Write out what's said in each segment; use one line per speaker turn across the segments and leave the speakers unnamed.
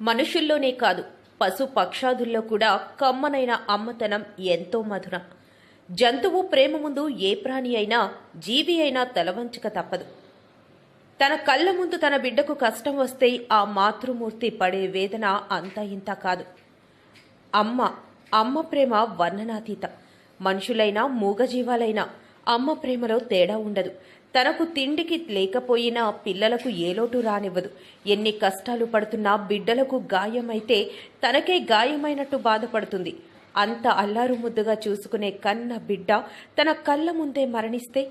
మనుషుల్లోనే కాదు పశు పక్షాదుల్లో కూడా కమ్మనైన అమ్మతనం ఎంతో మధురం. జంతువు ప్రేమ ముందు ఏ ప్రాణి అయినా జీవి అయినా తలవంచక తప్పదు. తన కళ్ళ ముందు తన బిడ్డకు కష్టం వస్తే ఆ మాతృమూర్తి పడే వేదన అంతా ఇంత కాదు. అమ్మ అమ్మ ప్రేమ వర్ణనాతీత. మనుషులైనా మూగజీవాలైనా అమ్మ ప్రేమలో తేడా ఉండదు. తనకు తిండికి లేకపోయినా పిల్లలకు ఏ లోటు రానివ్వదు. ఎన్ని కష్టాలు పడుతున్నా బిడ్డలకు గాయమైతే తనకే గాయమైనట్టు బాధపడుతుంది. అంత అల్లారు ముద్దుగా చూసుకునే కన్న బిడ్డ తన కళ్ళ ముందే మరణిస్తే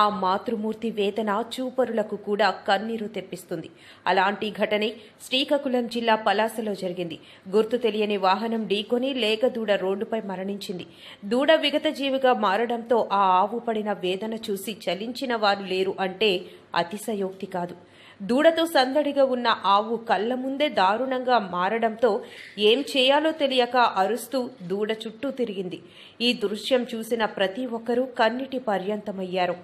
ఆ మాతృమూర్తి వేదన చూపరులకు కూడా కన్నీరు తెప్పిస్తుంది. అలాంటి ఘటనే శ్రీకాకుళం జిల్లా పలాసలో జరిగింది. గుర్తు తెలియని వాహనం ఢీకొని లేక దూడ రోడ్డుపై మరణించింది. దూడ విగత జీవిగా మారడంతో ఆ ఆవు పడిన వేదన చూసి చలించిన వారు లేరు అంటే అతిశయోక్తి కాదు. దూడతో సందడిగా ఉన్న ఆవు కళ్ళ ముందే దారుణంగా మారడంతో ఏం చేయాలో తెలియక అరుస్తూ దూడ చుట్టూ తిరిగింది. ఈ దృశ్యం చూసిన ప్రతి ఒక్కరూ కన్నిటి పర్యంతమయ్యారు.